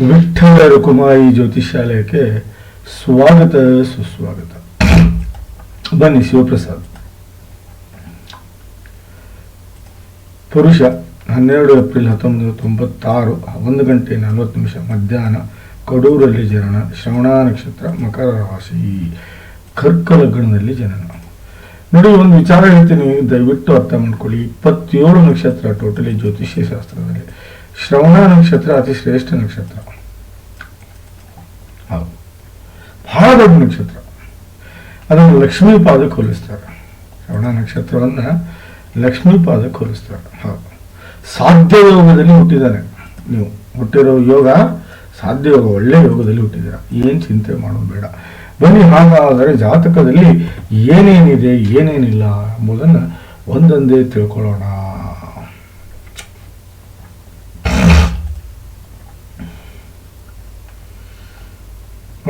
ವಿಠ್ಠಲ ರುಕುಮಾಯಿ ಜ್ಯೋತಿಷಾಲಯಕ್ಕೆ ಸ್ವಾಗತ, ಸುಸ್ವಾಗತ. ಬನ್ನಿ ಶಿವಪ್ರಸಾದ್. ಪುರುಷ, ಹನ್ನೆರಡು ಏಪ್ರಿಲ್ ಹತ್ತೊಂಬತ್ತು ತೊಂಬತ್ತಾರು, ಒಂದು ಗಂಟೆ ನಲವತ್ತು ನಿಮಿಷ, ಮಧ್ಯಾಹ್ನ, ಕಡೂರಲ್ಲಿ ಜನನ ಶ್ರವಣ ನಕ್ಷತ್ರ, ಮಕರ ರಾಶಿ ಕರ್ಕ ಲಗ್ನದಲ್ಲಿ ಜನನ. ನೋಡಿ, ಒಂದು ವಿಚಾರ ಹೇಳ್ತೀನಿ, ದಯವಿಟ್ಟು ಅರ್ಥ ಮಾಡ್ಕೊಳ್ಳಿ. ಇಪ್ಪತ್ತೇಳು ನಕ್ಷತ್ರ, ಟೋಟಲಿ ಜ್ಯೋತಿಷ್ಯ ಶಾಸ್ತ್ರದಲ್ಲಿ. ಶ್ರವಣ ನಕ್ಷತ್ರ, ಅತಿ ಶ್ರೇಷ್ಠ ನಕ್ಷತ್ರ ಹೌದು ಬಹಳ ದೊಡ್ಡ ನಕ್ಷತ್ರ. ಅದನ್ನು ಲಕ್ಷ್ಮೀ ಪಾದಕ್ಕೆ ಹೋಲಿಸ್ತಾರೆ ಶ್ರವಣ ನಕ್ಷತ್ರವನ್ನು ಲಕ್ಷ್ಮೀ ಪಾದಕ್ಕೆ ಹೋಲಿಸ್ತಾರೆ ಹೌದು. ಸಾಧ್ಯ ಯೋಗದಲ್ಲಿ ಹುಟ್ಟಿದ್ದಾನೆ. ನೀವು ಹುಟ್ಟಿರೋ ಯೋಗ ಸಾಧ್ಯ ಯೋಗ, ಒಳ್ಳೆ ಯೋಗದಲ್ಲಿ ಹುಟ್ಟಿದ್ದೀರ? ಏನು ಚಿಂತೆ ಮಾಡೋದು ಬೇಡ. ಬನ್ನಿ, ಹಾಗಾದರೆ ಜಾತಕದಲ್ಲಿ ಏನೇನಿದೆ, ಏನೇನಿಲ್ಲ ಎಂಬುದನ್ನು ಒಂದೊಂದೇ ತಿಳ್ಕೊಳ್ಳೋಣ.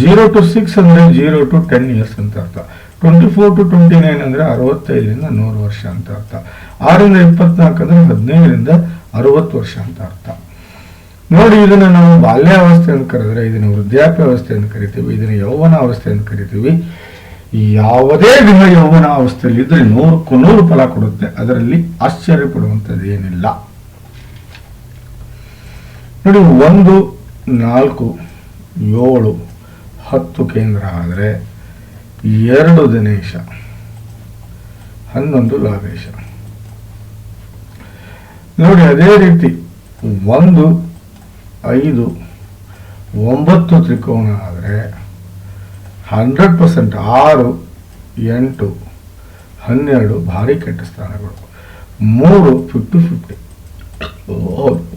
ಜೀರೋ ಟು ಸಿಕ್ಸ್ ಅಂದರೆ ಜೀರೋ ಟು ಟೆನ್ ಇಯರ್ಸ್ ಅಂತ ಅರ್ಥ. Twenty four to twenty nine ಅಂದರೆ ಅರವತ್ತೈದರಿಂದ ನೂರು ವರ್ಷ ಅಂತ ಅರ್ಥ. ಆರರಿಂದ ಇಪ್ಪತ್ನಾಲ್ಕು ಅಂದರೆ ಹದಿನೈದರಿಂದ ಅರವತ್ತು ವರ್ಷ ಅಂತ ಅರ್ಥ. ನೋಡಿ, ಇದನ್ನು ನಾವು ಬಾಲ್ಯಾವಸ್ಥೆ ಅಂತ ಕರೆದ್ರೆ, ಇದನ್ನು ವೃದ್ಧಾಪ್ಯಾವಸ್ಥೆ ಅಂತ ಕರಿತೀವಿ, ಇದನ್ನು ಯೌವನ ಅವಸ್ಥೆ ಅಂತ ಕರಿತೀವಿ. ಯಾವುದೇ ಗ್ರಹ ಯೌವನ ಅವಸ್ಥೆಯಲ್ಲಿ ಇದ್ರೆ ನೂರಕ್ಕೂ ನೂರು ಫಲ ಕೊಡುತ್ತೆ. ಅದರಲ್ಲಿ ಆಶ್ಚರ್ಯ ಪಡುವಂಥದ್ದು ಏನಿಲ್ಲ. ನೋಡಿ, ಒಂದು, ನಾಲ್ಕು, ಏಳು ಹತ್ತು ಕೇಂದ್ರ ಆದರೆ ಎರಡು ದಿನೇಶ, ಹನ್ನೊಂದು ಲಾಭೇಶ. ನೋಡಿ, ಅದೇ ರೀತಿ ಒಂದು, ಐದು, ಒಂಬತ್ತು ತ್ರಿಕೋನ ಆದರೆ ಹಂಡ್ರೆಡ್ ಪರ್ಸೆಂಟ್ ಆರು, ಎಂಟು, ಹನ್ನೆರಡು ಭಾರಿ ಕೆಟ್ಟ ಸ್ಥಾನಗಳು. ಮೂರು ಫಿಫ್ಟಿ ಫಿಫ್ಟಿ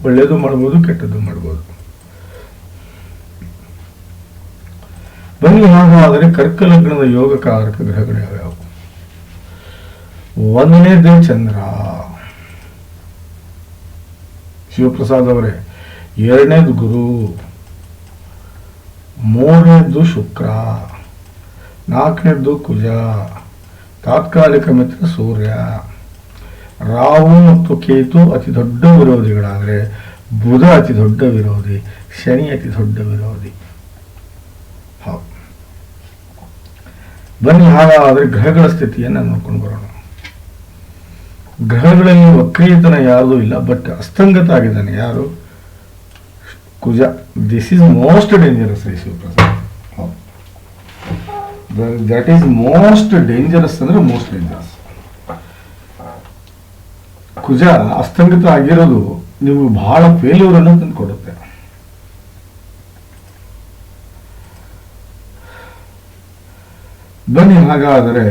ಒಳ್ಳೆಯದು ಮಾಡ್ಬೋದು, ಕೆಟ್ಟದ್ದು ಮಾಡ್ಬೋದು. ಬನ್ನಿ ಹಾಗಾದರೆ ಕರ್ಕ ಲಗ್ನದ ಯೋಗಕಾರಕ ಗ್ರಹಗಳು ಯಾವ್ಯಾವು? ಒಂದನೇದೇ ಚಂದ್ರ. ಶಿವಪ್ರಸಾದ್ ಅವರೇ, ಎರಡನೇದು ಗುರು ಮೂರನೇದ್ದು ಶುಕ್ರ, ನಾಲ್ಕನೇದು ಕುಜ, ತಾತ್ಕಾಲಿಕ ಮಿತ್ರ ಸೂರ್ಯ. ರಾಹು ಮತ್ತು ಕೇತು ಅತಿ ದೊಡ್ಡ ವಿರೋಧಿಗಳಾದರೆ ಬುಧ ಅತಿ ದೊಡ್ಡ ವಿರೋಧಿ, ಶನಿ ಅತಿ ದೊಡ್ಡ ವಿರೋಧಿ ಹೌದು ಬನ್ನಿ ಹಾಗಾದರೆ ಗ್ರಹಗಳ ಸ್ಥಿತಿಯನ್ನು ನೋಡ್ಕೊಂಡು ಬರೋಣ. ಗ್ರಹಗಳಲ್ಲಿ ವಕ್ರೀಯತನ ಯಾವುದೂ ಇಲ್ಲ ಬಟ್ ಅಸ್ತಂಗತ ಆಗಿದ್ದಾನೆ ಯಾರು? ಕುಜ. This is most dangerous I Shivaprasad. That is most dangerous ಅಂದ್ರೆ ಮೋಸ್ಟ್ ಡೇಂಜರಸ್ ಕುಜ ಅಸ್ತಂಗತ ಆಗಿರೋದು ನೀವು ಬಹಳ ಫೇಲ್ಯೂರ್ ಅನ್ನು ತಂದು ಬನ್ನಿ ಹಾಗಾದರೆ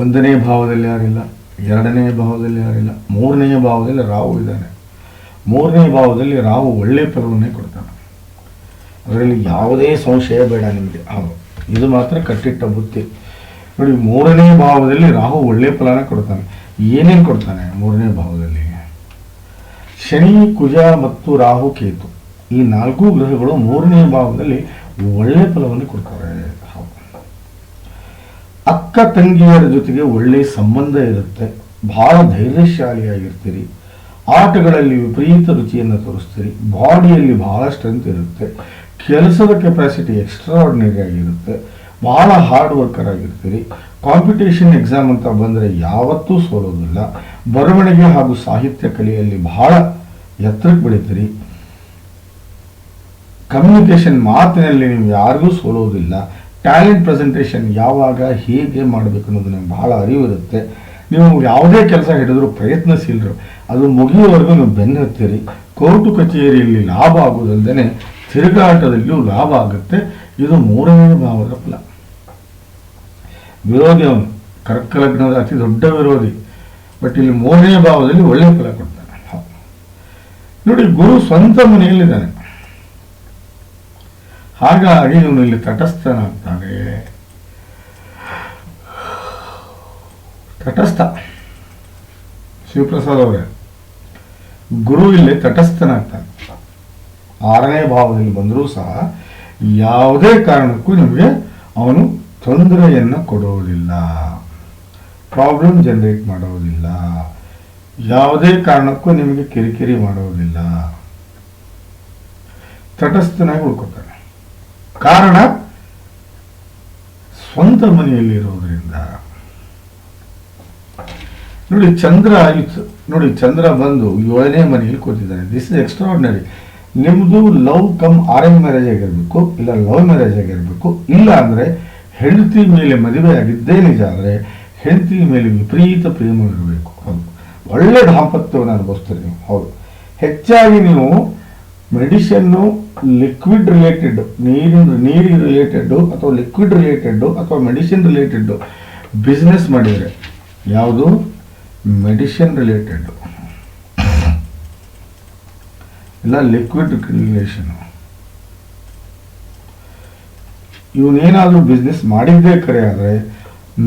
ಒಂದನೇ ಭಾವದಲ್ಲಿ ಯಾರಿಲ್ಲ, ಎರಡನೇ ಭಾವದಲ್ಲಿ ಯಾರಿಲ್ಲ, ಮೂರನೇ ಭಾವದಲ್ಲಿ ರಾಹು ಇದ್ದಾನೆ. ಮೂರನೇ ಭಾವದಲ್ಲಿ ರಾಹು ಒಳ್ಳೆ ಫಲವನ್ನೇ ಕೊಡ್ತಾನೆ. ಅದರಲ್ಲಿ ಯಾವುದೇ ಸಂಶಯ ಬೇಡ ನಿಮಗೆ. ಹೌದು ಇದು ಮಾತ್ರ ಕಟ್ಟಿಟ್ಟ ಬುತ್ತಿ ನೋಡಿ, ಮೂರನೇ ಭಾವದಲ್ಲಿ ರಾಹು ಒಳ್ಳೆ ಫಲನ ಕೊಡ್ತಾನೆ. ಏನೇನು ಕೊಡ್ತಾನೆ ಮೂರನೇ ಭಾವದಲ್ಲಿ? ಶನಿ, ಕುಜ ಮತ್ತು ರಾಹು ಕೇತು. ಈ ನಾಲ್ಕು ಗ್ರಹಗಳು ಮೂರನೇ ಭಾವದಲ್ಲಿ ಒಳ್ಳೆ ಫಲವನ್ನು ಕೊಡ್ತಾರೆ ಅಕ್ಕ ತಂಗಿಯರ ಜೊತೆಗೆ ಒಳ್ಳೆ ಸಂಬಂಧ ಇರುತ್ತೆ. ಬಹಳ ಧೈರ್ಯಶಾಲಿಯಾಗಿರ್ತೀರಿ. ಆಟಗಳಲ್ಲಿ ವಿಪರೀತ ರುಚಿಯನ್ನು ತೋರಿಸ್ತೀರಿ. ಬಾಡಿಯಲ್ಲಿ ಬಹಳ ಸ್ಟ್ರೆಂತ್ ಇರುತ್ತೆ. ಕೆಲಸದ ಕೆಪಾಸಿಟಿ ಎಕ್ಸ್ಟ್ರಾರ್ಡಿನರಿ ಆಗಿರುತ್ತೆ. ಬಹಳ ಹಾರ್ಡ್ ವರ್ಕರ್ ಆಗಿರ್ತೀರಿ. ಕಾಂಪಿಟೇಷನ್ ಎಕ್ಸಾಮ್ ಅಂತ ಬಂದರೆ ಯಾವತ್ತೂ ಸೋಲೋದಿಲ್ಲ. ಬರವಣಿಗೆ ಹಾಗೂ ಸಾಹಿತ್ಯ ಕಲೆಯಲ್ಲಿ ಬಹಳ ಎತ್ತರಕ್ಕೆ ಬೆಳಿತೀರಿ. ಕಮ್ಯುನಿಕೇಷನ್ ಮಾತಿನಲ್ಲಿ ನೀವು ಯಾರಿಗೂ ಸೋಲೋದಿಲ್ಲ. ಟ್ಯಾಲೆಂಟ್ ಪ್ರೆಸೆಂಟೇಷನ್ ಯಾವಾಗ ಹೇಗೆ ಮಾಡಬೇಕು ಅನ್ನೋದು ನಿಮ್ಗೆ ಬಹಳ ಅರಿವಿರುತ್ತೆ ನೀವು ಯಾವುದೇ ಕೆಲಸ ಹಿಡಿದ್ರು ಪ್ರಯತ್ನಶೀಲರು, ಅದು ಮುಗಿಯುವವರೆಗೂ ನೀವು ಬೆನ್ನತ್ತೀರಿ. ಕೋರ್ಟು ಕಚೇರಿಯಲ್ಲಿ ಲಾಭ ಆಗುವುದಲ್ಲದೆ ತಿರುಗಾಟದಲ್ಲಿಯೂ ಲಾಭ ಆಗುತ್ತೆ. ಇದು ಮೂರನೇ ಭಾವದ ಫಲ. ವಿರೋಧಿ ಅವನು ಕರ್ಕ ಅತಿ ದೊಡ್ಡ ವಿರೋಧಿ. ಬಟ್ ಇಲ್ಲಿ ಮೂರನೇ ಭಾವದಲ್ಲಿ ಒಳ್ಳೆಯ ಫಲ ಕೊಡ್ತಾನೆ ನೋಡಿ, ಗುರು ಸ್ವಂತ ಮನೆಯಲ್ಲಿದ್ದಾನೆ ಹಾಗಾಗಿ ಇವನು ಇಲ್ಲಿ ತಟಸ್ಥನಾಗ್ತಾನೆ. ತಟಸ್ಥ. ಶಿವಪ್ರಸಾದ್ ಅವರೇ, ಗುರು ಇಲ್ಲಿ ತಟಸ್ಥನಾಗ್ತಾನೆ. ಆರನೇ ಭಾವದಲ್ಲಿ ಬಂದರೂ ಸಹ ಯಾವುದೇ ಕಾರಣಕ್ಕೂ ನಿಮಗೆ ಅವನು ತೊಂದರೆಯನ್ನು ಕೊಡುವುದಿಲ್ಲ. ಪ್ರಾಬ್ಲಮ್ ಜನರೇಟ್ ಮಾಡೋದಿಲ್ಲ ಯಾವುದೇ ಕಾರಣಕ್ಕೂ ನಿಮಗೆ ಕಿರಿಕಿರಿ ಮಾಡೋದಿಲ್ಲ ತಟಸ್ಥನಾಗಿ ಉಳ್ಕೊತಾನೆ ಕಾರಣ, ಸ್ವಂತ ಮನೆಯಲ್ಲಿ ಇರೋದ್ರಿಂದ ನೋಡಿ, ಚಂದ್ರ ಆಯಿತು. ನೋಡಿ, ಚಂದ್ರ ಬಂದು ಏಳನೇ ಮನೆಯಲ್ಲಿ ಕೂತಿದ್ದಾನೆ. ದಿಸ್ ಇಸ್ ಎಕ್ಸ್ಟ್ರಾರ್ಡಿನರಿ ನಿಮ್ಮದು ಲವ್ ಕಮ್ ಅರೇಂಜ್ ಮ್ಯಾರೇಜ್ ಆಗಿರಬೇಕು, ಇಲ್ಲ ಲವ್ ಮ್ಯಾರೇಜ್ ಆಗಿರಬೇಕು, ಇಲ್ಲ ಅಂದರೆ ಹೆಂಡತಿ ಮೇಲೆ ಮದುವೆ ಆಗಿದ್ದೇ ನಿಜ ಆದರೆ ಹೆಂಡತಿ ಮೇಲೆ ವಿಪರೀತ ಪ್ರೇಮ ಇರಬೇಕು ಹೌದು ಒಳ್ಳೆ ದಾಂಪತ್ಯವನ್ನು ಅನುಭವಿಸ್ತೀರಿ ನೀವು. ಹೌದು. ಹೆಚ್ಚಾಗಿ ನೀವು ಮೆಡಿಷನ್ನು ಲಿಕ್ವಿಡ್ ರಿಲೇಟೆಡ್, ನೀರಿನ ನೀರಿಗೆ ರಿಲೇಟೆಡ್ ಅಥವಾ ಲಿಕ್ವಿಡ್ ರಿಲೇಟೆಡ್ ಅಥವಾ ಮೆಡಿಸಿನ್ ರಿಲೇಟೆಡ್ ಬಿಸ್ನೆಸ್ ಮಾಡಿದರೆ ಯಾವುದು? Medicine related. ಇಲ್ಲ, ಲಿಕ್ವಿಡ್ ರಿಲೇಷನ್. ಇವನೇನಾದರೂ ಬಿಸ್ನೆಸ್ ಮಾಡಿದ್ದೇ ಕರೆ ಆದರೆ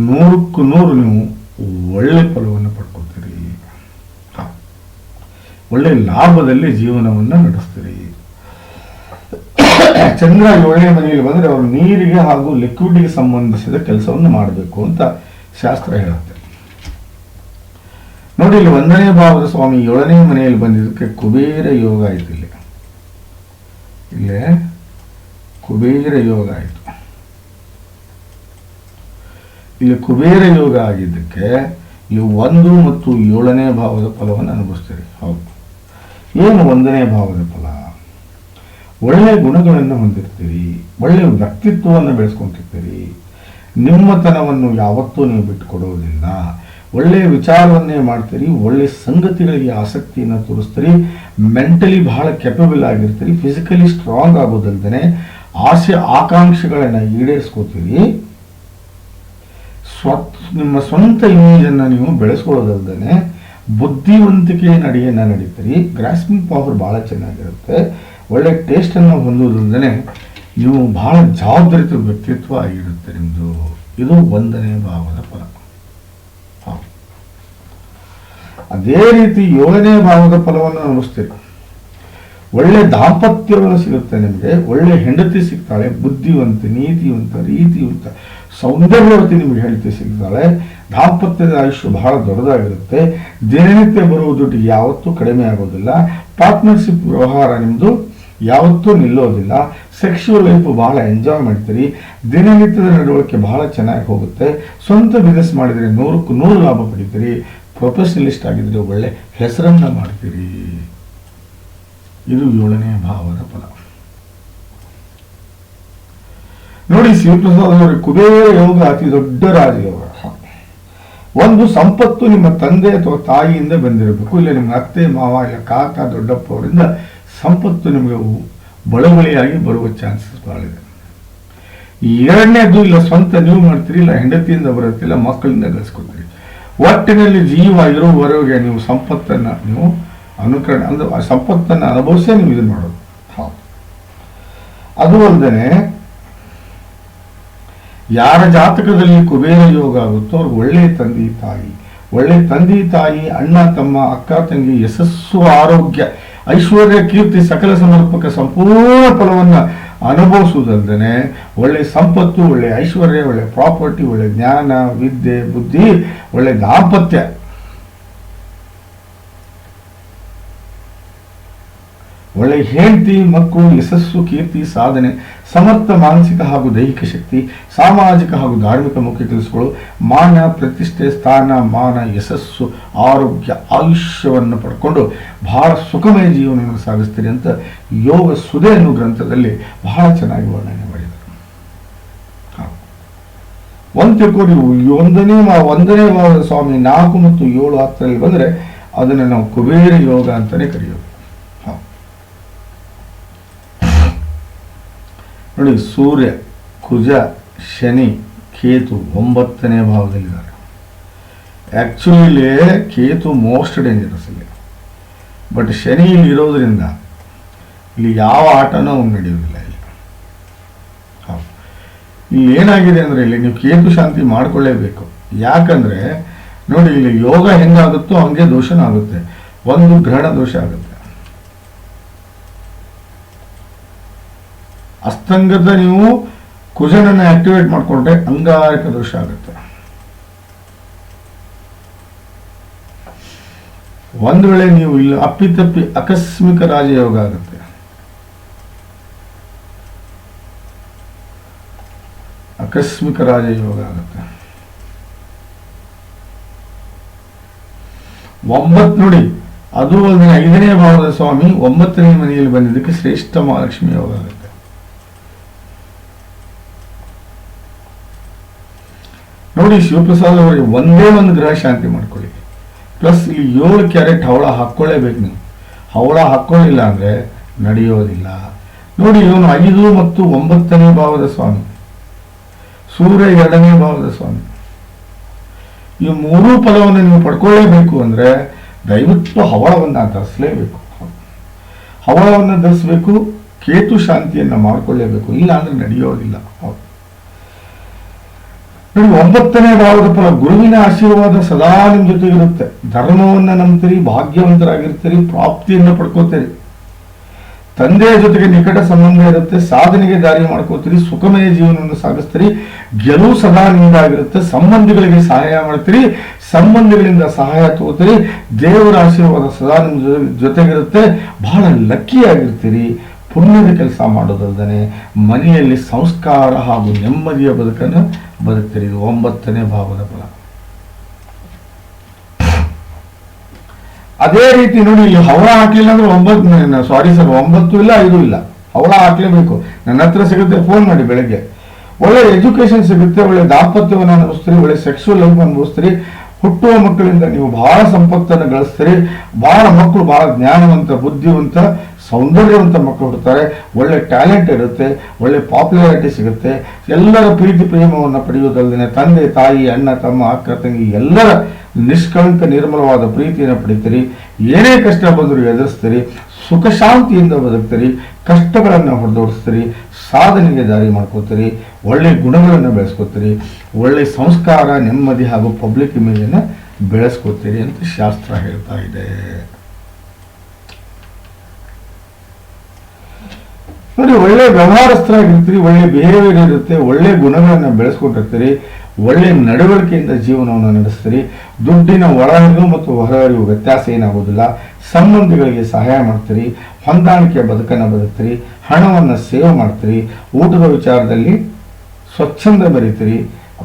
ನೂರಕ್ಕೂ ನೂರು ನೀವು ಒಳ್ಳೆ ಫಲವನ್ನು ಪಡ್ಕೊತೀರಿ. ಒಳ್ಳೆ ಲಾಭದಲ್ಲಿ ಜೀವನವನ್ನು ನಡೆಸ್ತೀರಿ. ಚಂದ್ರ ಏಳನೇ ಮನೆಯಲ್ಲಿ ಬಂದರೆ ಅವರು ನೀರಿಗೆ ಹಾಗೂ ಲಿಕ್ವಿಡ್ಗೆ ಸಂಬಂಧಿಸಿದ ಕೆಲಸವನ್ನು ಮಾಡಬೇಕು ಅಂತ ಶಾಸ್ತ್ರ ಹೇಳುತ್ತೆ. ನೋಡಿ, ಇಲ್ಲಿ ಒಂದನೇ ಭಾವದ ಸ್ವಾಮಿ ಏಳನೇ ಮನೆಯಲ್ಲಿ ಬಂದಿದ್ದಕ್ಕೆ ಕುಬೇರ ಯೋಗ ಆಯ್ತು ಇಲ್ಲಿ. ಇಲ್ಲೇ ಕುಬೇರ ಯೋಗ ಆಯಿತು. ಇಲ್ಲಿ ಕುಬೇರ ಯೋಗ ಆಗಿದ್ದಕ್ಕೆ ನೀವು ಒಂದು ಮತ್ತು ಏಳನೇ ಭಾವದ ಫಲವನ್ನು ಅನುಭವಿಸ್ತೀರಿ. ಹೌದು. ಏನು ಒಂದನೇ ಭಾವದ ಫಲ? ಒಳ್ಳೆಯ ಗುಣಗಳನ್ನು ಹೊಂದಿರ್ತೀರಿ ಒಳ್ಳೆಯ ವ್ಯಕ್ತಿತ್ವವನ್ನು ಬೆಳೆಸ್ಕೊಂಡಿರ್ತೀರಿ ನಿಮ್ಮತನವನ್ನು ಯಾವತ್ತೂ ನೀವು ಬಿಟ್ಟುಕೊಡೋದಿಲ್ಲ ಒಳ್ಳೆಯ ವಿಚಾರವನ್ನೇ ಮಾಡ್ತೀರಿ ಒಳ್ಳೆಯ ಸಂಗತಿಗಳಿಗೆ ಆಸಕ್ತಿಯನ್ನು ತೋರಿಸ್ತೀರಿ, ಮೆಂಟಲಿ ಬಹಳ ಕೆಪಬಲ್ ಆಗಿರ್ತೀರಿ ಫಿಸಿಕಲಿ ಸ್ಟ್ರಾಂಗ್ ಆಗೋದಲ್ದೇ ಆಸೆ, ಆಕಾಂಕ್ಷೆಗಳನ್ನು ಈಡೇರಿಸ್ಕೋತೀರಿ. ಸ್ವ ನಿಮ್ಮ ಸ್ವಂತ ಇಮೇಜನ್ನು ನೀವು ಬೆಳೆಸ್ಕೊಳ್ಳೋದಲ್ದೇ ಬುದ್ಧಿವಂತಿಕೆ ನಡಿಗೆಯನ್ನು ನಡೀತೀರಿ ಗ್ರಾಸ್ಪಿಂಗ್ ಪವರ್ ಭಾಳ ಚೆನ್ನಾಗಿರುತ್ತೆ. ಒಳ್ಳೆ ಟೇಸ್ಟನ್ನು ಹೊಂದೋದಲ್ದೇ ನೀವು ಭಾಳ ಜವಾಬ್ದಾರಿತ ವ್ಯಕ್ತಿತ್ವ ಆಗಿರುತ್ತೆ ನಿಮ್ಮದು ಇದು ಒಂದನೇ ಭಾವದ ಫಲ. ಅದೇ ರೀತಿ ಏಳನೇ ಭಾವದ ಫಲವನ್ನು ಅನುಭವಿಸ್ತೀರಿ. ಒಳ್ಳೆ ದಾಂಪತ್ಯವನ್ನು ಸಿಗುತ್ತೆ ನಿಮಗೆ. ಒಳ್ಳೆ ಹೆಂಡತಿ ಸಿಗ್ತಾಳೆ. ಬುದ್ಧಿವಂತ, ನೀತಿವಂತ, ರೀತಿವಂತ. ಸೌಂದರ್ಯವತಿ ನಿಮಗೆ ಹೇಳ್ತೀವಿ ಸಿಗ್ತಾಳೆ ದಾಂಪತ್ಯದ ಆಯುಷ್ಯ ಬಹಳ ದೊಡ್ಡದಾಗಿರುತ್ತೆ. ದಿನನಿತ್ಯ ಬರುವ ದುಡ್ಡು ಯಾವತ್ತೂ ಕಡಿಮೆ ಆಗೋದಿಲ್ಲ. ಪಾರ್ಟ್ನರ್ಶಿಪ್ ವ್ಯವಹಾರ ನಿಮ್ಮದು ಯಾವತ್ತೂ ನಿಲ್ಲೋದಿಲ್ಲ. ಸೆಕ್ಷುವಲ್ ಲೈಫ್ ಬಹಳ ಎಂಜಾಯ್ ಮಾಡ್ತೀರಿ. ದಿನನಿತ್ಯದ ನಡವಳಿಕೆ ಬಹಳ ಚೆನ್ನಾಗಿ ಹೋಗುತ್ತೆ. ಸ್ವಂತ ಬಿಸ್ನೆಸ್ ಮಾಡಿದರೆ ನೂರಕ್ಕೂ ನೂರು ಲಾಭ ಪಡಿತೀರಿ. ಪ್ರೊಫೆಷನಲಿಸ್ಟ್ ಆಗಿದ್ರೆ ಒಳ್ಳೆ ಹೆಸರನ್ನ ಮಾಡ್ತೀರಿ. ಇದು ಏಳನೇ ಭಾವದ ಫಲ. ನೋಡಿ ಅವರಿಗೆ ಕುಬೇರ ಯೋಗ ಅತಿ ದೊಡ್ಡ ರಾಜಯೋಗ. ಒಂದು ಸಂಪತ್ತು ನಿಮ್ಮ ತಂದೆ ಅಥವಾ ತಾಯಿಯಿಂದ ಬಂದಿರಬೇಕು. ಇಲ್ಲ ನಿಮ್ಮ ಅತ್ತೆ, ಮಾವ, ಇಲ್ಲ ಕಾಕ, ದೊಡ್ಡಪ್ಪ ಅವರಿಂದ ಸಂಪತ್ತು ನಿಮಗೆ ಬಳುವಳಿಯಾಗಿ ಬರುವ ಚಾನ್ಸಸ್ ಭಾಳ ಇದೆ. ಎರಡನೇದು, ಇಲ್ಲ ಸ್ವಂತ ನೀವು ಮಾಡ್ತೀರಿ, ಇಲ್ಲ ಹೆಂಡತಿಯಿಂದ ಬರುತ್ತೆ, ಇಲ್ಲ ಮಕ್ಕಳಿಂದ ಗಳಿಸ್ಕೊತೀರಿ ಒಟ್ಟಿನಲ್ಲಿ ಜೀವ ಇರುವವರೆಗೆ ನೀವು ಸಂಪತ್ತನ್ನು ನೀವು ಅನುಕರಣೆ, ಅಂದ್ರೆ ಆ ಸಂಪತ್ತನ್ನು ಅನುಭವಿಸೇ ನೀವು ಇದನ್ನು ಮಾಡೋದು. ಹೌದು. ಅದು ಅಲ್ಲದೆ ಯಾರ ಜಾತಕದಲ್ಲಿ ಕುಬೇರ ಯೋಗ ಆಗುತ್ತೋ ಅವ್ರಿಗೆ ಒಳ್ಳೆ ತಂದೆ ತಾಯಿ. ಒಳ್ಳೆ ತಂದೆ ತಾಯಿ, ಅಣ್ಣ, ತಮ್ಮ, ಅಕ್ಕ, ತಂಗಿ, ಯಶಸ್ಸು, ಆರೋಗ್ಯ, ಐಶ್ವರ್ಯ, ಕೀರ್ತಿ, ಸಕಲ ಸಮರ್ಪಕ ಸಂಪೂರ್ಣ ಫಲವನ್ನು ಅನುಭವಿಸುವುದಲ್ಲದೆ ಒಳ್ಳೆ ಸಂಪತ್ತು, ಒಳ್ಳೆ ಐಶ್ವರ್ಯ, ಒಳ್ಳೆ ಪ್ರಾಪರ್ಟಿ, ಒಳ್ಳೆ ಜ್ಞಾನ, ವಿದ್ಯೆ, ಬುದ್ಧಿ, ಒಳ್ಳೆ ದಾಂಪತ್ಯ. ಒಳ್ಳೆ ಹೆಂಡತಿ, ಮಕ್ಕಳು, ಯಶಸ್ಸು, ಕೀರ್ತಿ, ಸಾಧನೆ, ಸಮರ್ಥ, ಮಾನಸಿಕ ಹಾಗೂ ದೈಹಿಕ ಶಕ್ತಿ, ಸಾಮಾಜಿಕ ಹಾಗೂ ಧಾರ್ಮಿಕ ಮುಖ್ಯ ಕೆಲಸಗಳು, ಮಾನ, ಪ್ರತಿಷ್ಠೆ, ಸ್ಥಾನ, ಮಾನ, ಯಶಸ್ಸು, ಆರೋಗ್ಯ, ಆಯುಷ್ಯವನ್ನು ಪಡ್ಕೊಂಡು ಬಹಳ ಸುಖಮಯ ಜೀವನವನ್ನು ಸಾಗಿಸ್ತೀರಿ ಅಂತ ಯೋಗ ಸುದೆ ಅನ್ನೋ ಗ್ರಂಥದಲ್ಲಿ ಬಹಳ ಚೆನ್ನಾಗಿ ವರ್ಣನೆ ಮಾಡಿದರು ಒಂದು ತಿಳ್ಕೊಂಡು ಒಂದನೇ ಒಂದನೇ ಸ್ವಾಮಿ ನಾಲ್ಕು ಮತ್ತು ಏಳು ಹತ್ತರಲ್ಲಿ ಬಂದರೆ ಅದನ್ನು ನಾವು ಕುಬೇರ ಯೋಗ ಅಂತಲೇ ಕರೆಯೋದು. ನೋಡಿ, ಸೂರ್ಯ, ಕುಜ, ಶನಿ, ಕೇತು ಒಂಬತ್ತನೇ ಭಾವದಲ್ಲಿದ್ದಾರೆ. ಆ್ಯಕ್ಚುಲಿ ಕೇತು ಮೋಸ್ಟ್ ಡೇಂಜರಸ್ ಇಲ್ಲಿ ಬಟ್ ಶನಿ ಇಲ್ಲಿ ಇರೋದ್ರಿಂದ ಇಲ್ಲಿ ಯಾವ ಆಟನೂ ಅವ್ನು ನಡೆಯೋದಿಲ್ಲ ಇಲ್ಲಿ. ಹೌದು. ಇಲ್ಲಿ ಏನಾಗಿದೆ ಅಂದರೆ ಇಲ್ಲಿ ನೀವು ಕೇತು ಶಾಂತಿ ಮಾಡಿಕೊಳ್ಳೇಬೇಕು. ಯಾಕಂದರೆ ನೋಡಿ, ಇಲ್ಲಿ ಯೋಗ ಹೆಂಗಾಗುತ್ತೋ ಹಂಗೆ ದೋಷನೂ ಆಗುತ್ತೆ. ಒಂದು ಗ್ರಹಣ ದೋಷ ಆಗುತ್ತೆ. ಅಸ್ತಂಗದ ನೀವು ಕುಜನನ್ನು ಆಕ್ಟಿವೇಟ್ ಮಾಡಿಕೊಂಡ್ರೆ ಅಂಗಾರಕ ದೋಷ ಆಗುತ್ತೆ. ಒಂದು ವೇಳೆ ನೀವು ಇಲ್ಲ, ಅಪ್ಪಿತಪ್ಪಿ ಆಕಸ್ಮಿಕ ರಾಜಯೋಗ ಆಗುತ್ತೆ. ಆಕಸ್ಮಿಕ ರಾಜಯೋಗ ಆಗುತ್ತೆ. ಒಂಬತ್ತು ನೋಡಿ, ಅದು ಅಲ್ಲದೆ ಐದನೇ ಭಾವದ ಸ್ವಾಮಿ ಒಂಬತ್ತನೇ ಮನೆಯಲ್ಲಿ ಬಂದಿದ್ದಕ್ಕೆ ಶ್ರೇಷ್ಠ ಮಹಾಲಕ್ಷ್ಮಿ ಯೋಗ ಆಗುತ್ತೆ. ನೋಡಿ ಶಿವಪ್ರಸಾದ್ ಅವರಿಗೆ ಒಂದೇ ಒಂದು ಗ್ರಹ ಶಾಂತಿ ಮಾಡ್ಕೊಳ್ಳಿ. ಪ್ಲಸ್ ಇಲ್ಲಿ ಏಳು ಕ್ಯಾರೆಟ್ ಹವಳ ಹಾಕ್ಕೊಳ್ಳೇಬೇಕು ನೀವು. ಹವಳ ಹಾಕ್ಕೊಳ್ಳಿಲ್ಲ ಅಂದರೆ ನಡೆಯೋದಿಲ್ಲ. ನೋಡಿ, ಇವನು ಐದು ಮತ್ತು ಒಂಬತ್ತನೇ ಭಾವದ ಸ್ವಾಮಿ. ಸೂರ್ಯ ಎರಡನೇ ಭಾವದ ಸ್ವಾಮಿ. ಈ ಮೂರೂ ಫಲವನ್ನು ನೀವು ಪಡ್ಕೊಳ್ಳೇಬೇಕು ಅಂದ್ರೆ ದಯವಿಟ್ಟು ಹವಳವನ್ನು ಧರಿಸಲೇಬೇಕು. ಹವಳವನ್ನು ಧರಿಸಬೇಕು, ಕೇತು ಶಾಂತಿಯನ್ನ ಮಾಡಿಕೊಳ್ಳೇಬೇಕು. ಇಲ್ಲ ಅಂದರೆ ನಡೆಯೋದಿಲ್ಲ. ನೋಡಿ, ಒಂಬತ್ತನೇ ಭಾವದ ಫಲ ಗುರುವಿನ ಆಶೀರ್ವಾದ ಸದಾ ನಿಮ್ಮ ಜೊತೆ ಇರುತ್ತೆ ಧರ್ಮವನ್ನ ನಂಬ್ತೀರಿ, ಭಾಗ್ಯವಂತರಾಗಿರ್ತೀರಿ, ಪ್ರಾಪ್ತಿಯನ್ನ ಪಡ್ಕೋತೀರಿ. ತಂದೆಯ ಜೊತೆಗೆ ನಿಕಟ ಸಂಬಂಧ ಇರುತ್ತೆ, ಸಾಧನೆಗೆ ದಾರಿ ಮಾಡ್ಕೋತೀರಿ, ಸುಖಮಯ ಜೀವನವನ್ನು ಸಾಗಿಸ್ತೀರಿ. ಗೆಲುವು ಸದಾ ಆಗಿರುತ್ತೆ ಸಂಬಂಧಿಗಳಿಗೆ ಸಹಾಯ ಮಾಡ್ತೀರಿ, ಸಂಬಂಧಿಗಳಿಂದ ಸಹಾಯ ತಗೋತೀರಿ. ದೇವರ ಆಶೀರ್ವಾದ ಸದಾ ನಿಮ್ಮ ಜೊತೆಗಿರುತ್ತೆ. ಬಹಳ ಲಕ್ಕಿ ಆಗಿರ್ತೀರಿ. ಪುಣ್ಯದ ಕೆಲಸ ಮಾಡೋದಲ್ಲದೆ ಮನೆಯಲ್ಲಿ ಸಂಸ್ಕಾರ ಹಾಗೂ ನೆಮ್ಮದಿಯ ಬದುಕನ್ನು ಬದುಕ್ತೀರಿ. ಇದು ಒಂಬತ್ತನೇ ಭಾವದ ಫಲ. ಅದೇ ರೀತಿ ನೋಡಿ, ಇಲ್ಲಿ ಹವಳ ಹಾಕ್ಲಿಲ್ಲ ಅಂದ್ರೆ ಒಂಬತ್ತು ಸಾರಿ ಸರ್, ಒಂಬತ್ತು ಇಲ್ಲ, ಐದು ಇಲ್ಲ. ಹವಳ ಹಾಕ್ಲೇಬೇಕು. ನನ್ನ ಹತ್ರ ಸಿಗುತ್ತೆ ಫೋನ್ ಮಾಡಿ ಬೆಳಗ್ಗೆ. ಒಳ್ಳೆ ಎಜುಕೇಶನ್ ಸಿಗುತ್ತೆ, ಒಳ್ಳೆ ದಾಂಪತ್ಯವನ್ನು ಅನುಭವಿಸ್ತೀರಿ, ಒಳ್ಳೆ ಸೆಕ್ಸುವಲ್ ಲೈಫ್ ಅನುಭವಿಸ್ತೀರಿ. ಹುಟ್ಟುವ ಮಕ್ಕಳಿಂದ ನೀವು ಬಹಳ ಸಂಪತ್ತನ್ನು ಗಳಿಸ್ತೀರಿ. ಬಹಳ ಮಕ್ಕಳು ಬಹಳ ಜ್ಞಾನವಂತ, ಬುದ್ಧಿವಂತ ಸೌಂದರ್ಯವಂತ ಮಕ್ಕಳು ಹುಡ್ತಾರೆ ಒಳ್ಳೆ ಟ್ಯಾಲೆಂಟ್ ಇರುತ್ತೆ, ಒಳ್ಳೆ ಪಾಪ್ಯುಲಾರಿಟಿ ಸಿಗುತ್ತೆ. ಎಲ್ಲರ ಪ್ರೀತಿ ಪ್ರೇಮವನ್ನು ಪಡೆಯುವುದಲ್ಲದೆ ತಂದೆ, ತಾಯಿ, ಅಣ್ಣ, ತಮ್ಮ, ಅಕ್ಕ, ತಂಗಿ, ಎಲ್ಲರ ನಿಷ್ಕಳಂಕ ನಿರ್ಮಲವಾದ ಪ್ರೀತಿಯನ್ನು ಪಡಿತೀರಿ ಏನೇ ಕಷ್ಟ ಬಂದರೂ ಎದುರಿಸ್ತೀರಿ. ಸುಖ ಶಾಂತಿಯಿಂದ ಬದುಕ್ತೀರಿ. ಕಷ್ಟಗಳನ್ನು ಹೊಡೆದೋಡಿಸ್ತೀರಿ. ಸಾಧನೆಗೆ ದಾರಿ ಮಾಡ್ಕೋತೀರಿ. ಒಳ್ಳೆ ಗುಣಗಳನ್ನು ಬೆಳೆಸ್ಕೋತೀರಿ. ಒಳ್ಳೆ ಸಂಸ್ಕಾರ, ನೆಮ್ಮದಿ ಹಾಗೂ ಪಬ್ಲಿಕ್ ಇಮೇಜನ್ನು ಬೆಳೆಸ್ಕೋತೀರಿ ಅಂತ ಶಾಸ್ತ್ರ ಹೇಳ್ತಾ ಇದೆ. ನೋಡಿ, ಒಳ್ಳೆ ವ್ಯವಹಾರಸ್ಥರಾಗಿರ್ತೀರಿ, ಒಳ್ಳೆ ಬಿಹೇವಿಯರ್ ಇರುತ್ತೆ, ಒಳ್ಳೆ ಗುಣಗಳನ್ನು ಬೆಳೆಸ್ಕೊಂಡಿರ್ತೀರಿ, ಒಳ್ಳೆ ನಡವಳಿಕೆಯಿಂದ ಜೀವನವನ್ನು ನಡೆಸ್ತೀರಿ, ದುಡ್ಡಿನ ಒಳಹರಿವು ಮತ್ತು ಹೊರಹರಿವು ವ್ಯತ್ಯಾಸ ಏನಾಗೋದಿಲ್ಲ, ಸಂಬಂಧಿಗಳಿಗೆ ಸಹಾಯ ಮಾಡ್ತೀರಿ ಹೊಂದಾಣಿಕೆ ಬದುಕನ್ನು ಬದುಕ್ತೀರಿ, ಹಣವನ್ನು ಸೇವ್ ಮಾಡ್ತೀರಿ, ಊಟದ ವಿಚಾರದಲ್ಲಿ ಸ್ವಚ್ಛಂದ ಬರೀತೀರಿ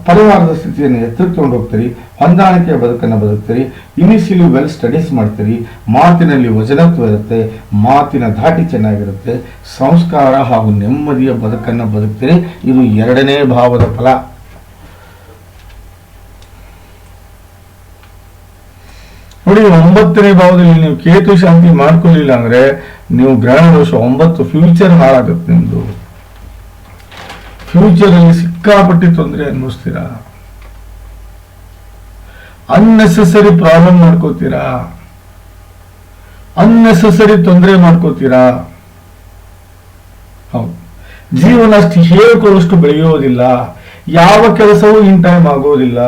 ಪರಿವಾರದ ಸ್ಥಿತಿಯನ್ನು ಎತ್ತರಕ್ಕೆ ತಗೊಂಡು ಹೋಗ್ತೀರಿ, ಹೊಂದಾಣಿಕೆಯ ಬದುಕನ್ನು ಬದುಕ್ತೀರಿ ಇನಿಷಿಯಲಿ ವೆಲ್ ಸ್ಟಡೀಸ್ ಮಾಡ್ತೀರಿ, ಮಾತಿನಲ್ಲಿ ವಜನತ್ವ ಇರುತ್ತೆ, ಮಾತಿನ ಧಾಟಿ ಚೆನ್ನಾಗಿರುತ್ತೆ, ಸಂಸ್ಕಾರ ಹಾಗೂ ನೆಮ್ಮದಿಯ ಬದುಕನ್ನು ಬದುಕ್ತೀರಿ, ಇದು ಎರಡನೇ ಭಾವದ ಫಲ. ನೋಡಿ, ಒಂಬತ್ತನೇ ಭಾವದಲ್ಲಿ ನೀವು ಕೇತು ಶಾಂತಿ ಮಾಡ್ಕೊಳ್ಳಿಲ್ಲ ಅಂದ್ರೆ ನೀವು ಗ್ರಹಣ ದೋಷ ಒಂಬತ್ತು ಫ್ಯೂಚರ್ ಹಾಳಾಗುತ್ತೆ ನಿಮ್ದು. ಫ್ಯೂಚರ್ ಅಲ್ಲಿ ಸಿಕ್ಕಾಪಟ್ಟಿ ತೊಂದರೆ ಅನುಭವಿಸ್ತೀರಾ ಅನ್ನೆಸೆಸರಿ ಪ್ರಾಬ್ಲಮ್ ಮಾಡ್ಕೋತೀರಾ? ಅನ್ನೆಸೆಸರಿ ತೊಂದರೆ ಮಾಡ್ಕೋತೀರಾ? ಹೌದು. ಜೀವನ ಅಷ್ಟು ಹೇಳ್ಕೊಳ್ಳೋಷ್ಟು ಬೆಳೆಯೋದಿಲ್ಲ. ಯಾವ ಕೆಲಸವೂ ಇನ್ ಟೈಮ್ ಆಗೋದಿಲ್ಲ.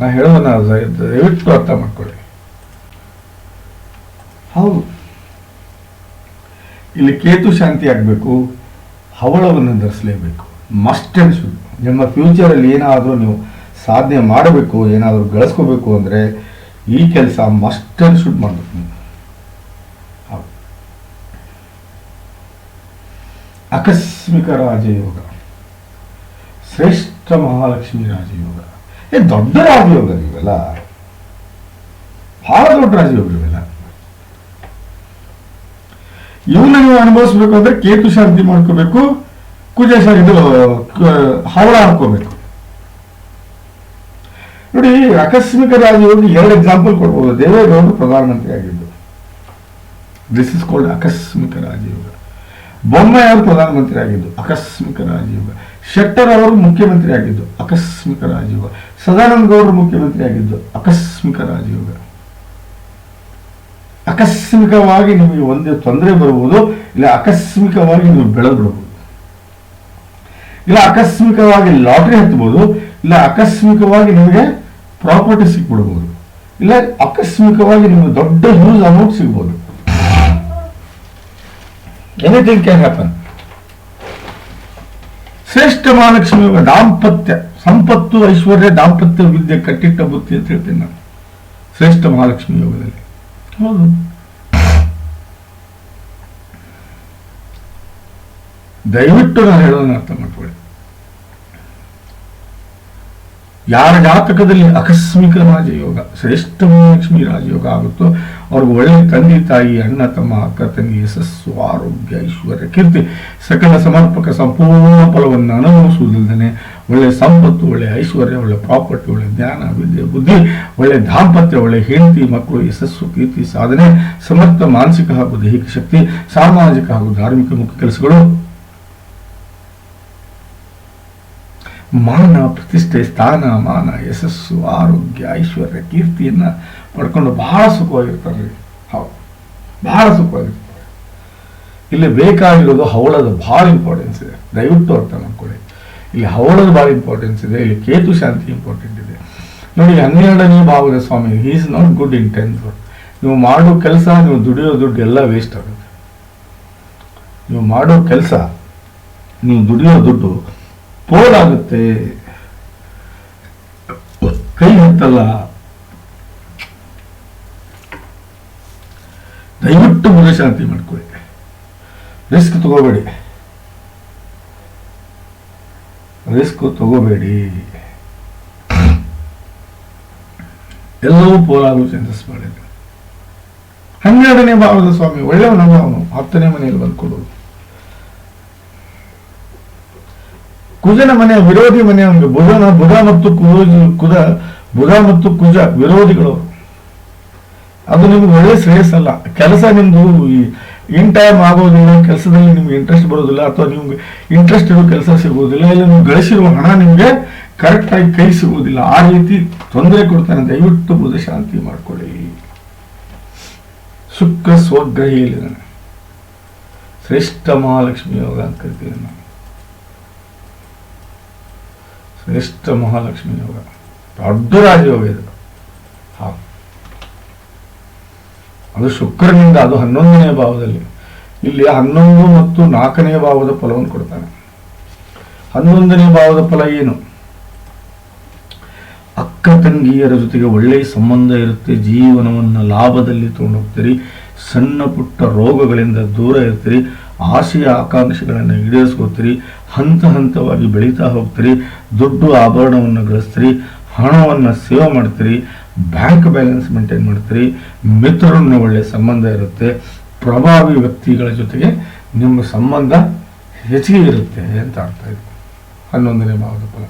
ನಾ ದಯ- ದಯವಿಟ್ಟು ಅರ್ಥ ಮಾಡ್ಕೊಳ್ಳಿ. ಹೌದು. ಇಲ್ಲಿ ಕೇತು ಶಾಂತಿ ಆಗಬೇಕು, ಹವಳವನ್ನು ಧರಿಸಲೇಬೇಕು ಮಸ್ಟ್ ಶುಡ್ ನಿಮ್ಮ ಫ್ಯೂಚರಲ್ಲಿ ಏನಾದರೂ ನೀವು ಸಾಧನೆ ಮಾಡಬೇಕು, ಏನಾದರೂ ಗಳಿಸ್ಕೋಬೇಕು ಅಂದರೆ ಈ ಕೆಲಸ ಮಸ್ಟ್ ಶುಡ್ ಮಾಡಬೇಕು ನೀವು ಆಕಸ್ಮಿಕ ರಾಜಯೋಗ. ಶ್ರೇಷ್ಠ ಮಹಾಲಕ್ಷ್ಮಿ ರಾಜಯೋಗ. ಏ, ದೊಡ್ಡ ರಾಜಯೋಗ ಇವೆಲ್ಲ ಬಹಳ ದೊಡ್ಡ ರಾಜಯೋಗ ಇವೆಲ್ಲ ಇವನ್ನ ನೀವು ಅನುಭವಿಸ್ಬೇಕು ಅಂದ್ರೆ ಕೇತು ಶಾಂತಿ ಮಾಡ್ಕೋಬೇಕು, ಕುಜ ಇದು ಹವಳ ಹಾಕೋಬೇಕು ನೋಡಿ, ಆಕಸ್ಮಿಕ ರಾಜಯೋಗಿ ಎರಡು ಎಕ್ಸಾಂಪಲ್ ಕೊಡ್ಬೋದು. ದೇವೇಗೌಡರು ಪ್ರಧಾನಮಂತ್ರಿ ಆಗಿದ್ದು. ದಿಸ್ ಇಸ್ ಕಾಲ್ಡ್ ಆಕಸ್ಮಿಕ ರಾಜಯೋಗ ಬೊಮ್ಮೆಯವರು ಪ್ರಧಾನಮಂತ್ರಿ ಆಗಿದ್ದು, ಆಕಸ್ಮಿಕ ರಾಜಯೋಗ ಶೆಟ್ಟರ್ ಅವರು ಮುಖ್ಯಮಂತ್ರಿ ಆಗಿದ್ದು, ಆಕಸ್ಮಿಕ ರಾಜಯೋಗ ಸದಾನಂದ ಗೌಡರು ಮುಖ್ಯಮಂತ್ರಿ ಆಗಿದ್ದು, ಆಕಸ್ಮಿಕ ರಾಜಯೋಗ ಆಕಸ್ಮಿಕವಾಗಿ ನಿಮಗೆ ಒಂದೇ ತೊಂದರೆ ಬರಬಹುದು ಇಲ್ಲ ಆಕಸ್ಮಿಕವಾಗಿ ನೀವು ಬೆಳೆದ್ಬಿಡ್ಬೋದು. ಇಲ್ಲ ಆಕಸ್ಮಿಕವಾಗಿ ಲಾಟ್ರಿ ಹತ್ತಬಹುದು ಇಲ್ಲ ಆಕಸ್ಮಿಕವಾಗಿ ನಿಮಗೆ ಪ್ರಾಪರ್ಟಿ ಸಿಕ್ಬಿಡ್ಬೋದು, ಇಲ್ಲ ಆಕಸ್ಮಿಕವಾಗಿ ನಿಮಗೆ ದೊಡ್ಡ ಯೂಸ್ ಅಮೌಂಟ್ ಸಿಗ್ಬೋದು. ಎನಿಥಿಂಗ್ ಕ್ಯಾನ್ ಹ್ಯಾಪನ್ ಶ್ರೇಷ್ಠ ಮಹಾಲಕ್ಷ್ಮಿ ದಾಂಪತ್ಯ, ಸಂಪತ್ತು, ಐಶ್ವರ್ಯ, ದಾಂಪತ್ಯ, ವಿದ್ಯೆ, ಕಟ್ಟಿಟ್ಟ ಬುತ್ತಿ ಅಂತ ಹೇಳ್ತೀನಿ ನಾನು. ಶ್ರೇಷ್ಠ ಮಹಾಲಕ್ಷ್ಮಿ ಯೋಗದಲ್ಲಿ. ಹೌದು ದಯವಿಟ್ಟು ನಾನು ಹೇಳೋದನ್ನ ಅರ್ಥ ಮಾಡ್ಕೊಳ್ಳಿ. ಯಾರ ಜಾತಕದಲ್ಲಿ ಆಕಸ್ಮಿಕ ರಾಜಯೋಗ ಶ್ರೇಷ್ಠ ಲಕ್ಷ್ಮಿ ರಾಜಯೋಗ ಆಗುತ್ತೋ ಅವ್ರಿಗೆ ಒಳ್ಳೆ ತಂದೆ, ತಾಯಿ, ಅಣ್ಣ, ತಮ್ಮ, ಅಕ್ಕ, ತಂಗಿ, ಯಶಸ್ಸು, ಆರೋಗ್ಯ, ಐಶ್ವರ್ಯ, ಕೀರ್ತಿ, ಸಕಲ ಸಮರ್ಪಕ ಸಂಪೂರ್ಣ ಫಲವನ್ನು ಅನುಭವಿಸುವುದಲ್ಲದೆ ಒಳ್ಳೆ ಸಂಪತ್ತು, ಒಳ್ಳೆ ಐಶ್ವರ್ಯ, ಒಳ್ಳೆ ಪ್ರಾಪರ್ಟಿ, ಒಳ್ಳೆ ಜ್ಞಾನ, ವಿದ್ಯೆ, ಬುದ್ಧಿ, ಒಳ್ಳೆ ದಾಂಪತ್ಯ, ಒಳ್ಳೆ ಹೆಂಡತಿ, ಮಕ್ಕಳು, ಯಶಸ್ಸು, ಕೀರ್ತಿ, ಸಾಧನೆ, ಸಮರ್ಥ, ಮಾನಸಿಕ ಹಾಗೂ ದೈಹಿಕ ಶಕ್ತಿ, ಸಾಮಾಜಿಕ ಹಾಗೂ ಧಾರ್ಮಿಕ ಮುಖ್ಯ ಕೆಲಸಗಳು ಮಾನ, ಪ್ರತಿಷ್ಠೆ, ಸ್ಥಾನ, ಮಾನ, ಯಶಸ್ಸು, ಆರೋಗ್ಯ, ಐಶ್ವರ್ಯ, ಕೀರ್ತಿಯನ್ನು ಪಡ್ಕೊಂಡು ಬಹಳ ಸುಖವಾಗಿರ್ತಾರೆ. ಹೌದು. ಬಹಳ ಸುಖವಾಗಿರ್ತಾರೆ. ಇಲ್ಲಿ ಬೇಕಾಗಿರೋದು ಹವಳದ ಭಾಳ ಇಂಪಾರ್ಟೆನ್ಸ್ ಇದೆ. ದಯವಿಟ್ಟು ಅರ್ಥ ಮಾಡ್ಕೊಳ್ಳಿ. ಇಲ್ಲಿ ಹವಳದ ಭಾಳ ಇಂಪಾರ್ಟೆನ್ಸ್ ಇದೆ. ಇಲ್ಲಿ ಕೇತು ಶಾಂತಿ ಇಂಪಾರ್ಟೆಂಟ್ ಇದೆ. ನೋಡಿ, ಹನ್ನೆರಡನೇ ಭಾವದ ಸ್ವಾಮಿ he is not good in ನೀವು ಮಾಡೋ ಕೆಲಸ, ನೀವು ದುಡಿಯೋ ದುಡ್ಡು ಎಲ್ಲ ವೇಸ್ಟ್ ಆಗುತ್ತೆ. ನೀವು ಮಾಡೋ ಕೆಲಸ, ನೀವು ದುಡಿಯೋ ದುಡ್ಡು ಪೋಲಾಗುತ್ತೆ ಕೈ ಹತ್ತಲ್ಲ. ದಯವಿಟ್ಟು ಮೃಗ ಶಾಂತಿ ಮಾಡ್ಕೊಳ್ಳಿ. ರಿಸ್ಕ್ ತಗೋಬೇಡಿ. ರಿಸ್ಕ್ ತಗೋಬೇಡಿ. ಎಲ್ಲವೂ ಪೋಲಾಗಲು ಚೇಂಜಸ್ ಮಾಡಿದ್ರು ಹನ್ನೆರಡನೇ ಭಾವದ ಸ್ವಾಮಿ, ಒಳ್ಳೆಯವನ, ಅವನು. ಹತ್ತನೇ ಮನೆಯಲ್ಲಿ ಬಂದ್ಕೊಡೋದು ಕುಜನ ಮನೆ ವಿರೋಧಿ ಮನೆ ಅವನಿಗೆ ಬುಧನ, ಬುಧ ಮತ್ತು ಕುಜ ಕುದ, ಬುಧ ಮತ್ತು ಕುಜ ವಿರೋಧಿಗಳು. ಅದು ನಿಮ್ಗೆ ಒಳ್ಳೆ ಶ್ರೇಯಸ್ಸಲ್ಲ ಕೆಲಸ ನಿಮ್ದು ಇನ್ ಟೈಮ್ ಆಗೋದಿಲ್ಲ, ಕೆಲಸದಲ್ಲಿ ನಿಮ್ಗೆ ಇಂಟ್ರೆಸ್ಟ್ ಬರೋದಿಲ್ಲ, ಅಥವಾ ನಿಮ್ಗೆ ಇಂಟ್ರೆಸ್ಟ್ ಇರೋ ಕೆಲಸ ಸಿಗೋದಿಲ್ಲ, ಇಲ್ಲ ನೀವು ಗಳಿಸಿರುವ ಹಣ ನಿಮಗೆ ಕರೆಕ್ಟ್ ಆಗಿ ಕೈ ಸಿಗುವುದಿಲ್ಲ ಆ ರೀತಿ ತೊಂದರೆ ಕೊಡ್ತಾನೆ. ದಯವಿಟ್ಟು ಬುಧ ಶಾಂತಿ ಸುಖ ಶುಕ್ರ ಸ್ವಗ್ರಹಿಯಲ್ಲಿದ್ದಾನೆ ಶ್ರೇಷ್ಠ ಮಹಾಲಕ್ಷ್ಮಿ ಯೋಗ ಅಂತ ಕರಿತೀವಿ ನಾವು. ಶ್ರೇಷ್ಠ ಮಹಾಲಕ್ಷ್ಮಿ ಯೋಗ. ದೊಡ್ಡ ರಾಜಯೋಗ ಇದು. ಅದು ಶುಕ್ರನಿಂದ ಅದು ಹನ್ನೊಂದನೇ ಭಾವದಲ್ಲಿ. ಇಲ್ಲಿ ಹನ್ನೊಂದು ಮತ್ತು ನಾಲ್ಕನೇ ಭಾವದ ಫಲವನ್ನು ಕೊಡ್ತಾನೆ. ಹನ್ನೊಂದನೇ ಭಾವದ ಫಲ ಏನು? ಅಕ್ಕ ತಂಗಿಯರ ಜೊತೆಗೆ ಒಳ್ಳೆಯ ಸಂಬಂಧ ಇರುತ್ತೆ, ಜೀವನವನ್ನು ಲಾಭದಲ್ಲಿ ತಗೊಂಡೋಗ್ತೀರಿ, ಸಣ್ಣ ಪುಟ್ಟ ರೋಗಗಳಿಂದ ದೂರ ಇರ್ತೀರಿ ಆಸೆಯ ಆಕಾಂಕ್ಷೆಗಳನ್ನು ಈಡೇರಿಸ್ಕೋತೀರಿ, ಹಂತ ಹಂತವಾಗಿ ಬೆಳೀತಾ ಹೋಗ್ತೀರಿ, ದುಡ್ಡು ಆಭರಣವನ್ನು ಗಳಿಸ್ತೀರಿ, ಹಣವನ್ನು ಸೇವ್ ಮಾಡ್ತೀರಿ, ಬ್ಯಾಂಕ್ ಬ್ಯಾಲೆನ್ಸ್ ಮೇಂಟೈನ್ ಮಾಡ್ತೀರಿ, ಮಿತ್ರರನ್ನು ಒಳ್ಳೆಯ ಸಂಬಂಧ ಇರುತ್ತೆ, ಪ್ರಭಾವಿ ವ್ಯಕ್ತಿಗಳ ಜೊತೆಗೆ ನಿಮ್ಮ ಸಂಬಂಧ ಹೆಚ್ಚಿಗೆ ಇರುತ್ತೆ ಅಂತ ಅರ್ಥ ಇದೆ. ಹನ್ನೊಂದನೇ ಭಾವದ ಫಲ.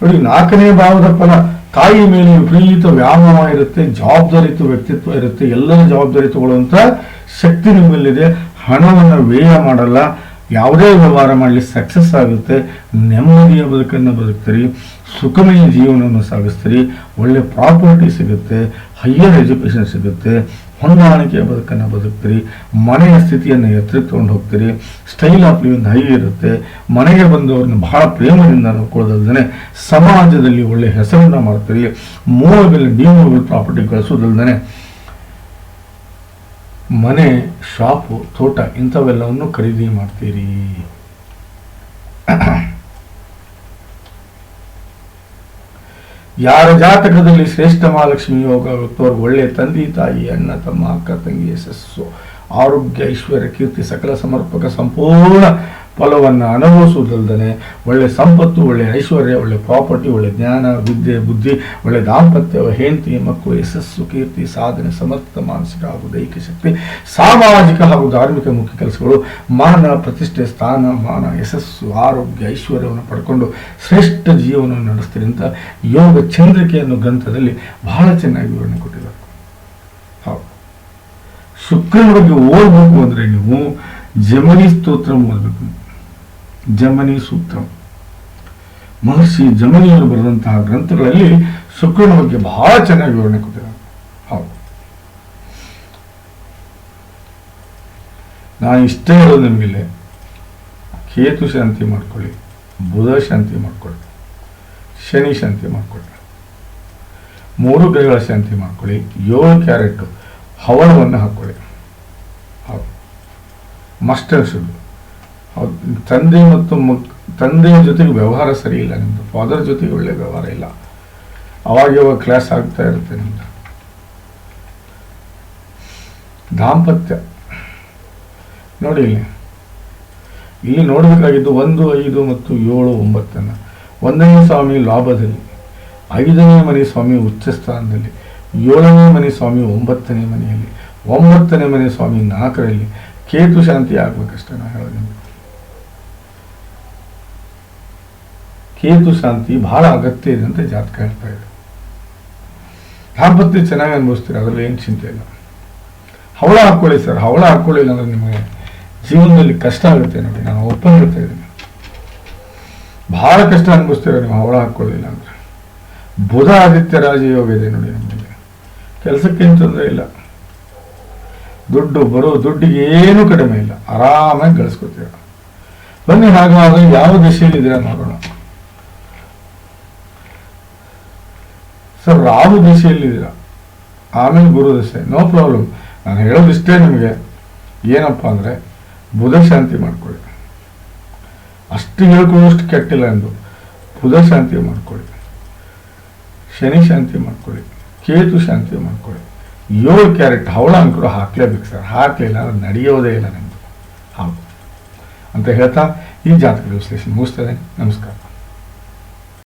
ನೋಡಿ, ನಾಲ್ಕನೇ ಭಾವದ ಫಲ ತಾಯಿ ಮೇಲೆ ವಿಪರೀತ ವ್ಯಾಮೋಹ ಇರುತ್ತೆ, ಜವಾಬ್ದಾರಿತ ವ್ಯಕ್ತಿತ್ವ ಇರುತ್ತೆ, ಎಲ್ಲರ ಜವಾಬ್ದಾರಿ ತಗೊಳ್ಳುವಂಥ ಶಕ್ತಿ ನಿಮ್ಮಲ್ಲಿದೆ. ಹಣವನ್ನು ವ್ಯಯ ಮಾಡಲ್ಲ, ಯಾವುದೇ ವ್ಯವಹಾರ ಮಾಡಲಿ ಸಕ್ಸಸ್ ಆಗುತ್ತೆ. ನೆಮ್ಮದಿಯ ಬದುಕನ್ನು ಬದುಕ್ತೀರಿ, ಸುಖಮಯ ಜೀವನವನ್ನು ಸಾಗಿಸ್ತೀರಿ, ಒಳ್ಳೆ ಪ್ರಾಪರ್ಟಿ ಸಿಗುತ್ತೆ ಹೈಯರ್ ಎಜುಕೇಷನ್ ಸಿಗುತ್ತೆ. ಹೊಂದಾಣಿಕೆಯ ಬದುಕನ್ನು ಬದುಕ್ತೀರಿ, ಮನೆಯ ಸ್ಥಿತಿಯನ್ನು ಎತ್ತರಕ್ಕೆ ಹೋಗ್ತೀರಿ ಸ್ಟೈಲ್ ಆಫ್ ಲಿವಿಂಗ್ ಹೈ ಇರುತ್ತೆ, ಮನೆಗೆ ಬಂದವ್ರನ್ನ ಬಹಳ ಪ್ರೇಮದಿಂದ ನೋಡ್ಕೊಳ್ಳೋದಲ್ದೇ ಸಮಾಜದಲ್ಲಿ ಒಳ್ಳೆ ಹೆಸರನ್ನ ಮಾಡ್ತೀರಿ ಮೂವಬಲ್ ಡಿಮೂವಬಲ್ ಪ್ರಾಪರ್ಟಿ ಗಳಿಸೋದಲ್ದೇ ಮನೆ ಶಾಪು ತೋಟ ಇಂಥವೆಲ್ಲವನ್ನು ಖರೀದಿ ಮಾಡ್ತೀರಿ. ಯಾರ ಜಾತಕದಲ್ಲಿ ಶ್ರೇಷ್ಠ ಮಹಾಲಕ್ಷ್ಮಿ ಯೋಗ ಆಗುತ್ತೋ ಅವ್ರಿಗೆ ಒಳ್ಳೆ ತಂದೆ, ತಾಯಿ, ಅಣ್ಣ, ತಮ್ಮ, ಅಕ್ಕ, ತಂಗಿ, ಯಶಸ್ಸು, ಆರೋಗ್ಯ, ಐಶ್ವರ್ಯ, ಕೀರ್ತಿ, ಸಕಲ ಸಮರ್ಪಕ, ಸಂಪೂರ್ಣ ಫಲವನ್ನು ಅನುಭವಿಸುವುದಲ್ಲದೆ ಒಳ್ಳೆ ಸಂಪತ್ತು, ಒಳ್ಳೆ ಐಶ್ವರ್ಯ, ಒಳ್ಳೆ ಪ್ರಾಪರ್ಟಿ, ಒಳ್ಳೆ ಜ್ಞಾನ, ವಿದ್ಯೆ, ಬುದ್ಧಿ, ಒಳ್ಳೆ ದಾಂಪತ್ಯ ಹೆಂಡತಿ, ಮಕ್ಕಳು, ಯಶಸ್ಸು, ಕೀರ್ತಿ, ಸಾಧನೆ ಸಮರ್ಥ ಮಾನಸಿಕ ಹಾಗೂ ದೈಹಿಕ ಶಕ್ತಿ, ಸಾಮಾಜಿಕ ಹಾಗೂ ಧಾರ್ಮಿಕ ಮುಖ್ಯ ಕೆಲಸಗಳು, ಮಾನ, ಪ್ರತಿಷ್ಠೆ, ಸ್ಥಾನ, ಮಾನ, ಯಶಸ್ಸು, ಆರೋಗ್ಯ, ಐಶ್ವರ್ಯವನ್ನು ಪಡ್ಕೊಂಡು ಶ್ರೇಷ್ಠ ಜೀವನವನ್ನು ನಡೆಸ್ತೀರಿ ಅಂತ ಯೋಗ ಚಂದ್ರಿಕೆ ಅನ್ನೋ ಗ್ರಂಥದಲ್ಲಿ ಬಹಳ ಚೆನ್ನಾಗಿ ವಿವರಣೆ ಕೊಟ್ಟಿದ್ದಾರೆ. ಹೌದು. ಶುಕ್ರನ ಬಗ್ಗೆ ಓದಬೇಕು ಅಂದರೆ ನೀವು ಜಮನಿ ಸ್ತೋತ್ರ ಓದಬೇಕು. ಜಮನಿ ಸೂತ್ರ. ಮಹರ್ಷಿ ಜಮನಿಯವರು ಬರೆದಂತಹ ಗ್ರಂಥಗಳಲ್ಲಿ ಶುಕ್ರನ ಬಗ್ಗೆ ಬಹಳ ಚೆನ್ನಾಗಿ ವಿವರಣೆ ಕೊಟ್ಟಿದ್ದಾರೆ. ಹೌದು. ನಾನು ಇಷ್ಟೇ ಹೇಳೋದು ನಿಮಗಿಲ್ಲ ಕೇತು ಶಾಂತಿ ಮಾಡ್ಕೊಳ್ಳಿ, ಬುಧ ಶಾಂತಿ ಮಾಡ್ಕೊಳ್ಳಿ, ಶನಿ ಶಾಂತಿ ಮಾಡ್ಕೊಳ್ಳಿ, ಮೂರು ಗ್ರಹಗಳ ಶಾಂತಿ ಮಾಡ್ಕೊಳ್ಳಿ, ಏಳು ಕ್ಯಾರೆಟ್ ಹವಳವನ್ನು ಹಾಕ್ಕೊಳ್ಳಿ ಹೌದು. ಮಸ್ಟರ್ ತಂದೆ ಮತ್ತು ಮಕ್ ತಂದೆಯ ಜೊತೆಗೆ ವ್ಯವಹಾರ ಸರಿ ಇಲ್ಲ ನಿಮ್ಮದು ಫಾದರ್ ಜೊತೆಗೆ ಒಳ್ಳೆ ವ್ಯವಹಾರ ಇಲ್ಲ. ಅವಾಗ ಯಾವಾಗ ಕ್ಲಾಸ್ ಆಗ್ತಾ ಇರುತ್ತೆ ನಿಮ್ದು. ದಾಂಪತ್ಯ. ನೋಡಿ ಇಲ್ಲಿ. ಇಲ್ಲಿ ನೋಡಬೇಕಾಗಿದ್ದು ಒಂದು, ಐದು ಮತ್ತು ಏಳು, ಒಂಬತ್ತನ್ನು. ಒಂದನೇ ಸ್ವಾಮಿ ಲಾಭದಲ್ಲಿ, ಐದನೇ ಮನೆ ಸ್ವಾಮಿ ಉಚ್ಚ ಸ್ಥಾನದಲ್ಲಿ, ಏಳನೇ ಮನೆ ಸ್ವಾಮಿ ಒಂಬತ್ತನೇ ಮನೆಯಲ್ಲಿ, ಒಂಬತ್ತನೇ ಮನೆ ಸ್ವಾಮಿ ನಾಲ್ಕರಲ್ಲಿ ಕೇತು ಶಾಂತಿ ಆಗ್ಬೇಕಷ್ಟೇ ನಾನು ಹೇಳೋದು ಕೇತು ಶಾಂತಿ ಬಹಳ ಅಗತ್ಯ ಇದೆ ಅಂತ ಜಾತಕ ಹೇಳ್ತಾ ಇದೆ. ದಾಂಪತ್ಯ ಚೆನ್ನಾಗಿ ಅನುಭವಿಸ್ತೀರ, ಅದರಲ್ಲಿ ಏನು ಚಿಂತೆ ಇಲ್ಲ. ಹವಳ ಹಾಕ್ಕೊಳ್ಳಿ ಸರ್, ಹವಳ ಹಾಕ್ಕೊಳ್ಳಿಲ್ಲ ಅಂದ್ರೆ ನಿಮಗೆ ಜೀವನದಲ್ಲಿ ಕಷ್ಟ ಆಗುತ್ತೆ ನೋಡಿ, ನಾನು ಓಪನ್ ಹೇಳ್ತಾ ಇದ್ದೀನಿ. ಬಹಳ ಕಷ್ಟ ಅನುಭವಿಸ್ತೀರ ನೀವು ಹವಳ ಹಾಕ್ಕೊಳ್ಳಿಲ್ಲ ಅಂದ್ರೆ ಬುಧ ಆದಿತ್ಯ ರಾಜಯೋಗ ಇದೆ ನೋಡಿ ನಮಗೆ. ಕೆಲಸಕ್ಕೇನು ತೊಂದರೆ ಇಲ್ಲ. ದುಡ್ಡು ಬರೋ ದುಡ್ಡಿಗೆ ಏನು ಕಡಿಮೆ ಇಲ್ಲ. ಆರಾಮಾಗಿ ಗಳಿಸ್ಕೊತೀರ. ಬನ್ನಿ, ಹಾಗಾದ್ರೆ ಯಾವ ದಿಶೆಯಲ್ಲಿ ಇದೆಯಾ ನೋಡೋಣ. ಸರ್, ರಾಹು ದಿಶೆಯಲ್ಲಿದ್ದೀರಾ? ಆಮೇಲೆ ಗುರು ದಶೆ. ನೋ ಪ್ರಾಬ್ಲಮ್ ನಾನು ಹೇಳೋದಿಷ್ಟೇ ನಿಮಗೆ. ಏನಪ್ಪ ಅಂದರೆ, ಬುಧ ಶಾಂತಿ ಮಾಡ್ಕೊಳ್ಳಿ. ಅಷ್ಟು ಹೇಳ್ಕೊಳ್ಳೋಷ್ಟು ಕೆಟ್ಟಿಲ್ಲ ಎಂದು. ಬುಧ ಶಾಂತಿ ಮಾಡ್ಕೊಳ್ಳಿ. ಶನಿ ಶಾಂತಿ ಮಾಡ್ಕೊಳ್ಳಿ. ಕೇತು ಶಾಂತಿ ಮಾಡ್ಕೊಳ್ಳಿ. ಏಳು ಕ್ಯಾರೆಟ್ ಹವಳ ಅಂಕರು ಹಾಕಲೇಬೇಕು ಸರ್. ಹಾಕಲಿಲ್ಲ ಅಂದ್ರೆ ನಡೆಯೋದೇ ಇಲ್ಲ ನಿಮ್ಮದು ಹೌದು. ಅಂತ ಹೇಳ್ತಾ ಈ ಜಾತಕ ವಿಶ್ಲೇಷಣೆ ಮುಗಿಸ್ತದೆ ನಮಸ್ಕಾರ.